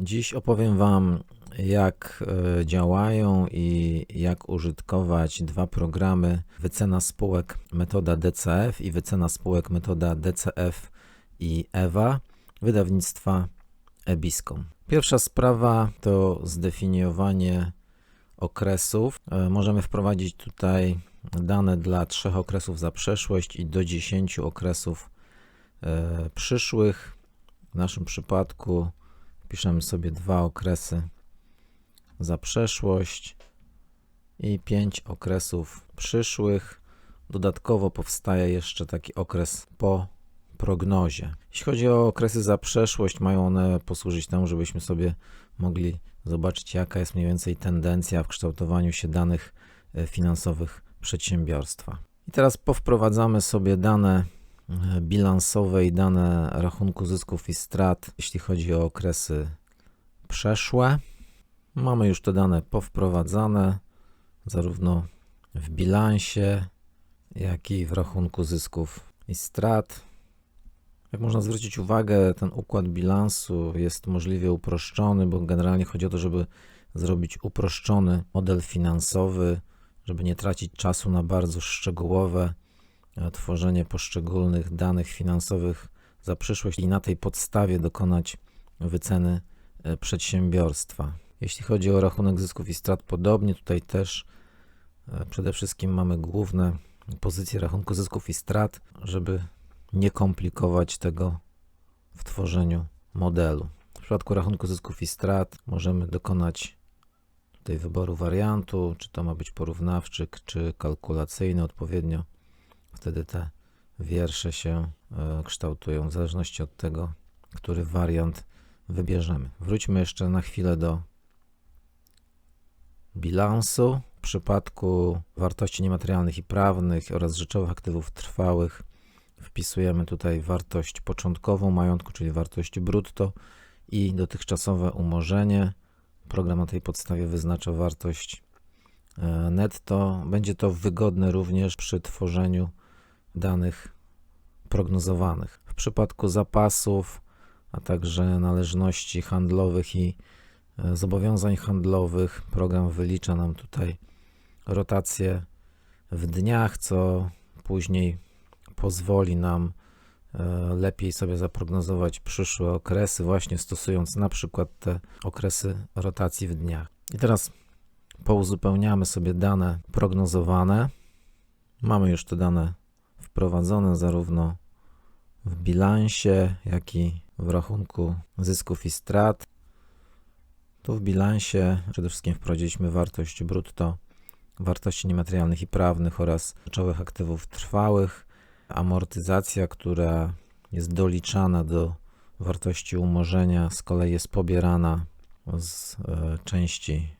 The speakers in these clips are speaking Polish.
Dziś opowiem Wam, jak e, działają i jak użytkować dwa programy wycena spółek metoda DCF i wycena spółek metoda DCF i EWA wydawnictwa Ebiscom. Pierwsza sprawa to zdefiniowanie okresów. E, Możemy wprowadzić tutaj dane dla trzech okresów za przeszłość i do 10 okresów e, przyszłych. W naszym przypadku piszemy sobie dwa okresy za przeszłość i pięć okresów przyszłych. Dodatkowo powstaje jeszcze taki okres po prognozie. Jeśli chodzi o okresy za przeszłość, mają one posłużyć temu, żebyśmy sobie mogli zobaczyć, jaka jest mniej więcej tendencja w kształtowaniu się danych e, finansowych przedsiębiorstwa. I teraz powprowadzamy sobie dane bilansowe i dane rachunku zysków i strat, jeśli chodzi o okresy przeszłe. Mamy już te dane powprowadzane, zarówno w bilansie, jak i w rachunku zysków i strat. Jak można zwrócić uwagę, ten układ bilansu jest możliwie uproszczony, bo generalnie chodzi o to, żeby zrobić uproszczony model finansowy, żeby nie tracić czasu na bardzo szczegółowe tworzenie poszczególnych danych finansowych za przyszłość i na tej podstawie dokonać wyceny e, przedsiębiorstwa. Jeśli chodzi o rachunek zysków i strat, podobnie tutaj też e, przede wszystkim mamy główne pozycje rachunku zysków i strat, żeby nie komplikować tego w tworzeniu modelu. W przypadku rachunku zysków i strat możemy dokonać tutaj wyboru wariantu, czy to ma być porównawczy, czy kalkulacyjny odpowiednio. Wtedy te wiersze się e, kształtują w zależności od tego, który wariant wybierzemy. Wróćmy jeszcze na chwilę do bilansu. W przypadku wartości niematerialnych i prawnych oraz rzeczowych aktywów trwałych wpisujemy tutaj wartość początkową majątku, czyli wartość brutto i dotychczasowe umorzenie. Program na tej podstawie wyznacza wartość e, netto. Będzie to wygodne również przy tworzeniu danych prognozowanych. W przypadku zapasów, a także należności handlowych i e, zobowiązań handlowych, program wylicza nam tutaj rotację w dniach, co później pozwoli nam e, lepiej sobie zaprognozować przyszłe okresy, właśnie stosując na przykład te okresy rotacji w dniach. I teraz pouzupełniamy sobie dane prognozowane. Mamy już te dane wprowadzone zarówno w bilansie, jak i w rachunku zysków i strat. Tu w bilansie przede wszystkim wprowadziliśmy wartość brutto, wartości niematerialnych i prawnych oraz rzeczowych aktywów trwałych. Amortyzacja, która jest doliczana do wartości umorzenia, z kolei jest pobierana z e, części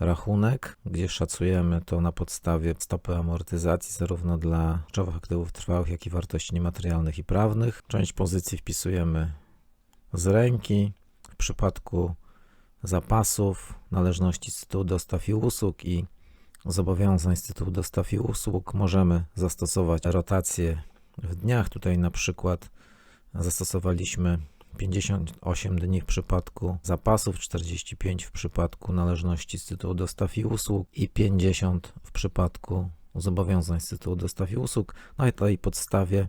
rachunek, gdzie szacujemy to na podstawie stopy amortyzacji zarówno dla rzeczowych aktywów trwałych, jak i wartości niematerialnych i prawnych. Część pozycji wpisujemy z ręki. W przypadku zapasów, należności z tytułu dostaw i usług i zobowiązań z tytułu dostaw i usług możemy zastosować rotację w dniach. Tutaj na przykład zastosowaliśmy 58 dni w przypadku zapasów, 45 w przypadku należności z tytułu dostaw i usług i 50 w przypadku zobowiązań z tytułu dostaw i usług. No i tej podstawie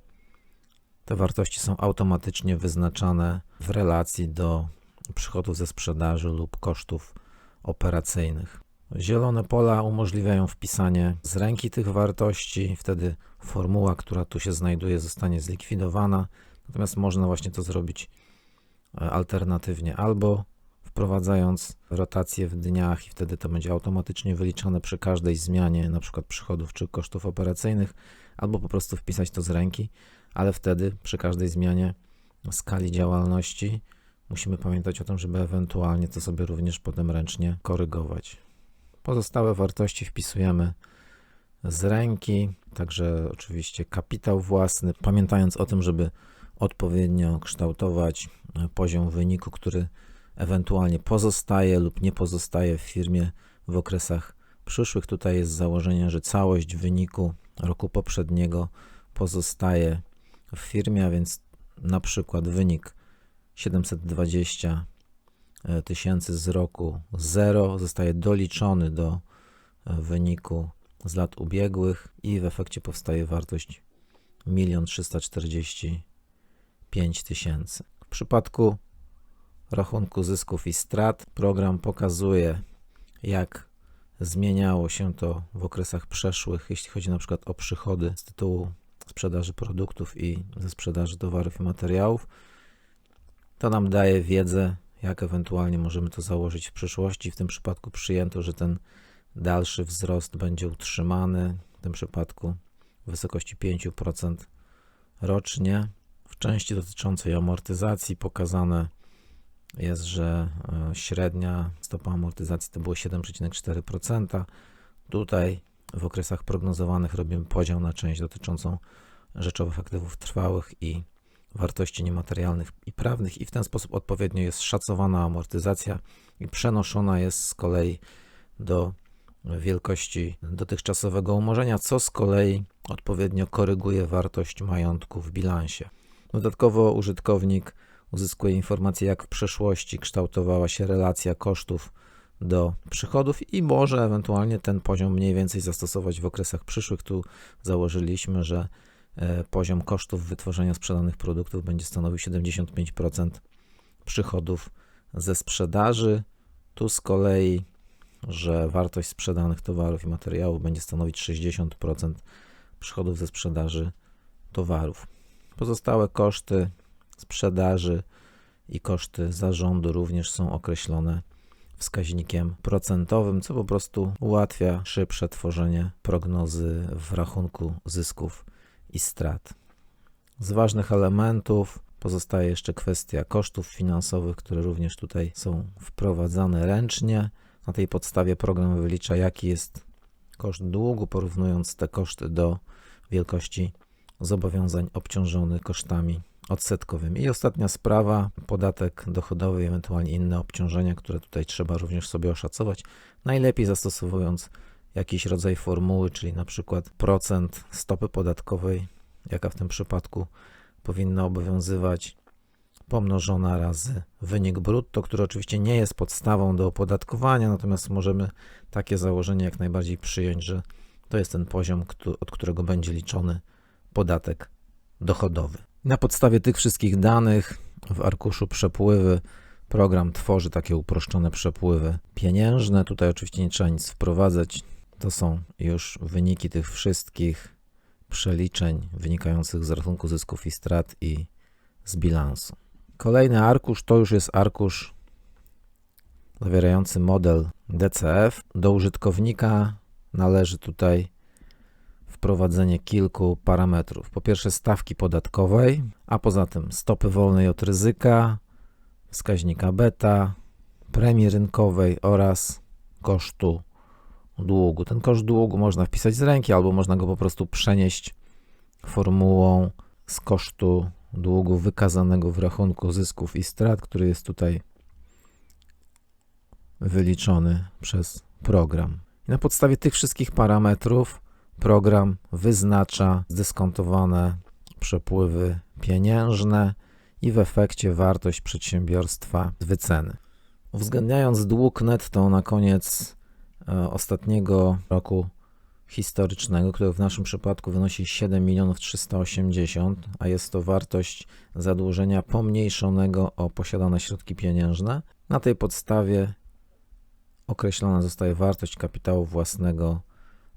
te wartości są automatycznie wyznaczane w relacji do przychodów ze sprzedaży lub kosztów operacyjnych. Zielone pola umożliwiają wpisanie z ręki tych wartości, wtedy formuła, która tu się znajduje, zostanie zlikwidowana. Natomiast można właśnie to zrobić alternatywnie albo wprowadzając rotację w dniach i wtedy to będzie automatycznie wyliczane przy każdej zmianie przykład przychodów czy kosztów operacyjnych, albo po prostu wpisać to z ręki, ale wtedy przy każdej zmianie skali działalności musimy pamiętać o tym, żeby ewentualnie to sobie również potem ręcznie korygować. Pozostałe wartości wpisujemy z ręki, także oczywiście kapitał własny, pamiętając o tym, żeby odpowiednio kształtować e, poziom wyniku, który ewentualnie pozostaje lub nie pozostaje w firmie w okresach przyszłych. Tutaj jest założenie, że całość wyniku roku poprzedniego pozostaje w firmie, a więc na przykład wynik 720 e, tysięcy z roku 0 zostaje doliczony do e, wyniku z lat ubiegłych i w efekcie powstaje wartość 1 340 w przypadku rachunku zysków i strat program pokazuje, jak zmieniało się to w okresach przeszłych, jeśli chodzi na przykład o przychody z tytułu sprzedaży produktów i ze sprzedaży towarów i materiałów. To nam daje wiedzę, jak ewentualnie możemy to założyć w przyszłości. W tym przypadku przyjęto, że ten dalszy wzrost będzie utrzymany, w tym przypadku w wysokości 5% rocznie. Części dotyczącej amortyzacji pokazane jest, że e, średnia stopa amortyzacji to było 7,4%. Tutaj w okresach prognozowanych robimy podział na część dotyczącą rzeczowych aktywów trwałych i wartości niematerialnych i prawnych i w ten sposób odpowiednio jest szacowana amortyzacja i przenoszona jest z kolei do wielkości dotychczasowego umorzenia, co z kolei odpowiednio koryguje wartość majątku w bilansie. Dodatkowo użytkownik uzyskuje informacje, jak w przeszłości kształtowała się relacja kosztów do przychodów i może ewentualnie ten poziom mniej więcej zastosować w okresach przyszłych. Tu założyliśmy, że e, poziom kosztów wytworzenia sprzedanych produktów będzie stanowił 75% przychodów ze sprzedaży. Tu z kolei, że wartość sprzedanych towarów i materiałów będzie stanowić 60% przychodów ze sprzedaży towarów. Pozostałe koszty sprzedaży i koszty zarządu również są określone wskaźnikiem procentowym, co po prostu ułatwia szybsze tworzenie prognozy w rachunku zysków i strat. Z ważnych elementów pozostaje jeszcze kwestia kosztów finansowych, które również tutaj są wprowadzane ręcznie. Na tej podstawie program wylicza, jaki jest koszt długu, porównując te koszty do wielkości zobowiązań obciążonych kosztami odsetkowymi. I ostatnia sprawa, podatek dochodowy, ewentualnie inne obciążenia, które tutaj trzeba również sobie oszacować. Najlepiej zastosowując jakiś rodzaj formuły, czyli na przykład procent stopy podatkowej, jaka w tym przypadku powinna obowiązywać, pomnożona razy wynik brutto, który oczywiście nie jest podstawą do opodatkowania, natomiast możemy takie założenie jak najbardziej przyjąć, że to jest ten poziom, od którego będzie liczony podatek dochodowy. Na podstawie tych wszystkich danych w arkuszu przepływy program tworzy takie uproszczone przepływy pieniężne. Tutaj oczywiście nie trzeba nic wprowadzać. To są już wyniki tych wszystkich przeliczeń wynikających z rachunku zysków i strat i z bilansu. Kolejny arkusz to już jest arkusz zawierający model DCF. Do użytkownika należy tutaj wprowadzenie kilku parametrów. Po pierwsze stawki podatkowej, a poza tym stopy wolnej od ryzyka, wskaźnika beta, premii rynkowej oraz kosztu długu. Ten koszt długu można wpisać z ręki albo można go po prostu przenieść formułą z kosztu długu wykazanego w rachunku zysków i strat, który jest tutaj wyliczony przez program. I na podstawie tych wszystkich parametrów program wyznacza zdyskontowane przepływy pieniężne i w efekcie wartość przedsiębiorstwa z wyceny. Uwzględniając dług netto na koniec e, ostatniego roku historycznego, który w naszym przypadku wynosi 7 milionów 380, a jest to wartość zadłużenia pomniejszonego o posiadane środki pieniężne. Na tej podstawie określona zostaje wartość kapitału własnego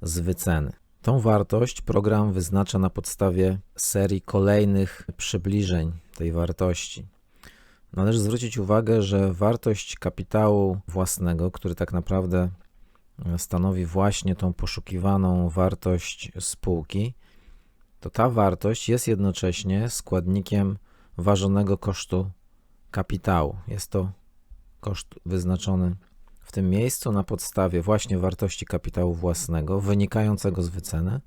z wyceny. Tą wartość program wyznacza na podstawie serii kolejnych przybliżeń tej wartości. Należy zwrócić uwagę, że wartość kapitału własnego, który tak naprawdę stanowi właśnie tą poszukiwaną wartość spółki, to ta wartość jest jednocześnie składnikiem ważonego kosztu kapitału. Jest to koszt wyznaczony w tym miejscu na podstawie właśnie wartości kapitału własnego wynikającego z wyceny,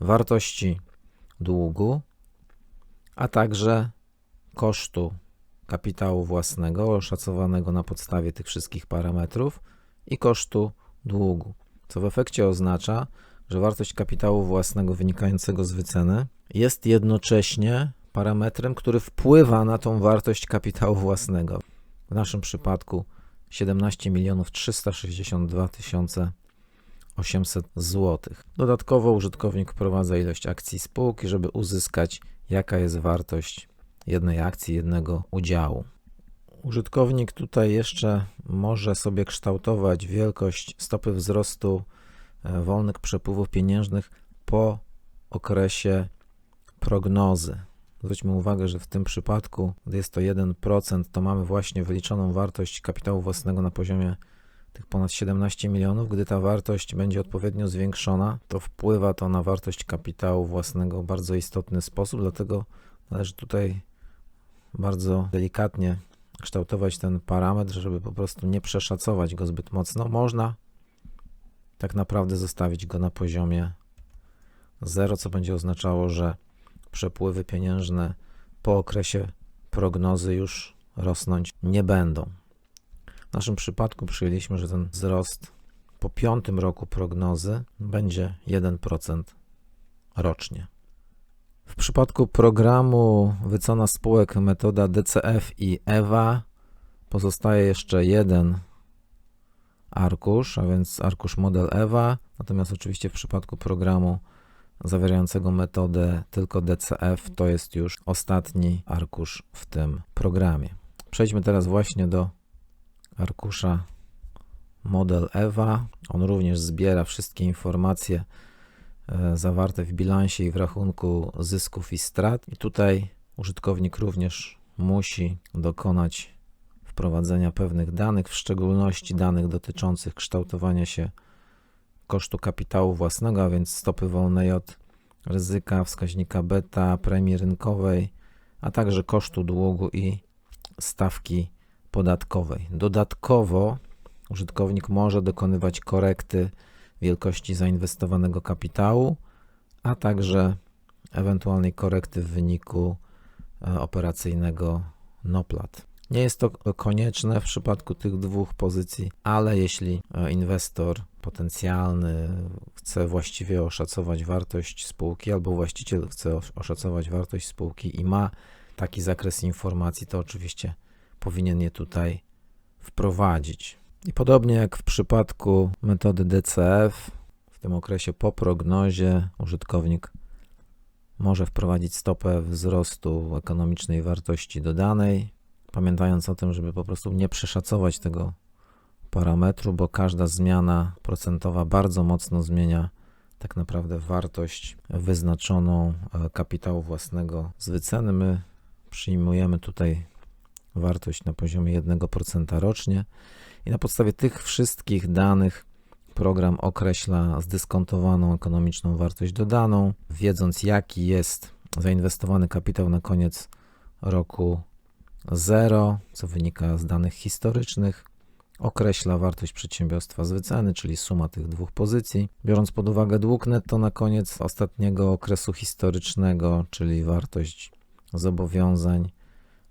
wartości długu, a także kosztu kapitału własnego oszacowanego na podstawie tych wszystkich parametrów i kosztu długu, co w efekcie oznacza, że wartość kapitału własnego wynikającego z wyceny jest jednocześnie parametrem, który wpływa na tą wartość kapitału własnego. W naszym przypadku 17 milionów 362 tysiące 800 zł. Dodatkowo użytkownik wprowadza ilość akcji spółki, żeby uzyskać jaka jest wartość jednej akcji, jednego udziału. Użytkownik tutaj jeszcze może sobie kształtować wielkość stopy wzrostu e, wolnych przepływów pieniężnych po okresie prognozy. Zwróćmy uwagę, że w tym przypadku, gdy jest to 1%, to mamy właśnie wyliczoną wartość kapitału własnego na poziomie tych ponad 17 milionów. Gdy ta wartość będzie odpowiednio zwiększona, to wpływa to na wartość kapitału własnego w bardzo istotny sposób, dlatego należy tutaj bardzo delikatnie kształtować ten parametr, żeby po prostu nie przeszacować go zbyt mocno. Można tak naprawdę zostawić go na poziomie 0, co będzie oznaczało, że przepływy pieniężne po okresie prognozy już rosnąć nie będą. W naszym przypadku przyjęliśmy, że ten wzrost po piątym roku prognozy będzie 1% rocznie. W przypadku programu wycena spółek metoda DCF i EWA pozostaje jeszcze jeden arkusz, a więc arkusz model EWA. Natomiast oczywiście w przypadku programu zawierającego metodę tylko DCF to jest już ostatni arkusz w tym programie. Przejdźmy teraz właśnie do arkusza model EWA. On również zbiera wszystkie informacje e, zawarte w bilansie i w rachunku zysków i strat. I tutaj użytkownik również musi dokonać wprowadzenia pewnych danych, w szczególności danych dotyczących kształtowania się kosztu kapitału własnego, a więc stopy wolnej od ryzyka, wskaźnika beta, premii rynkowej, a także kosztu długu i stawki podatkowej. Dodatkowo użytkownik może dokonywać korekty wielkości zainwestowanego kapitału, a także ewentualnej korekty w wyniku e, operacyjnego NOPLAT. Nie jest to konieczne w przypadku tych dwóch pozycji, ale jeśli e, inwestor potencjalny chce właściwie oszacować wartość spółki, albo właściciel chce oszacować wartość spółki i ma taki zakres informacji, to oczywiście powinien je tutaj wprowadzić. I podobnie jak w przypadku metody DCF, w tym okresie po prognozie użytkownik może wprowadzić stopę wzrostu ekonomicznej wartości dodanej, pamiętając o tym, żeby po prostu nie przeszacować tego parametru, bo każda zmiana procentowa bardzo mocno zmienia tak naprawdę wartość wyznaczoną e, kapitału własnego z wyceny. My przyjmujemy tutaj wartość na poziomie 1% rocznie i na podstawie tych wszystkich danych program określa zdyskontowaną ekonomiczną wartość dodaną, wiedząc jaki jest zainwestowany kapitał na koniec roku 0, co wynika z danych historycznych, określa wartość przedsiębiorstwa z wyceny, czyli suma tych dwóch pozycji. Biorąc pod uwagę dług netto na koniec ostatniego okresu historycznego, czyli wartość zobowiązań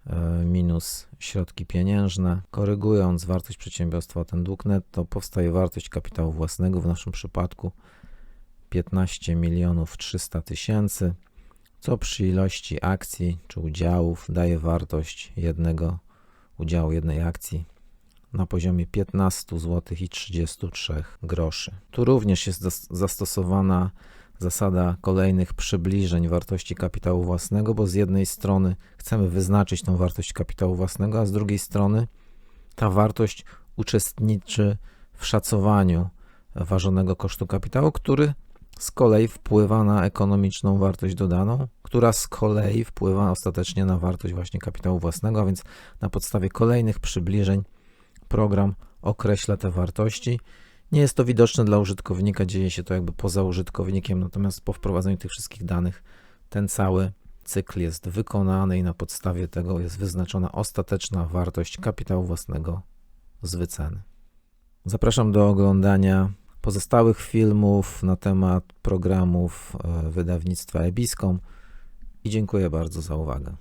e, minus środki pieniężne, korygując wartość przedsiębiorstwa ten dług netto, powstaje wartość kapitału własnego, w naszym przypadku 15 milionów 300 tysięcy co przy ilości akcji czy udziałów daje wartość jednego udziału, jednej akcji na poziomie 15 zł i 33 groszy. Tu również jest zastosowana zasada kolejnych przybliżeń wartości kapitału własnego, bo z jednej strony chcemy wyznaczyć tą wartość kapitału własnego, a z drugiej strony ta wartość uczestniczy w szacowaniu ważonego kosztu kapitału, który z kolei wpływa na ekonomiczną wartość dodaną, która z kolei wpływa ostatecznie na wartość właśnie kapitału własnego, a więc na podstawie kolejnych przybliżeń program określa te wartości. Nie jest to widoczne dla użytkownika, dzieje się to jakby poza użytkownikiem, natomiast po wprowadzeniu tych wszystkich danych ten cały cykl jest wykonany i na podstawie tego jest wyznaczona ostateczna wartość kapitału własnego z wyceny. Zapraszam do oglądania pozostałych filmów na temat programów e, wydawnictwa Ebiscom i dziękuję bardzo za uwagę.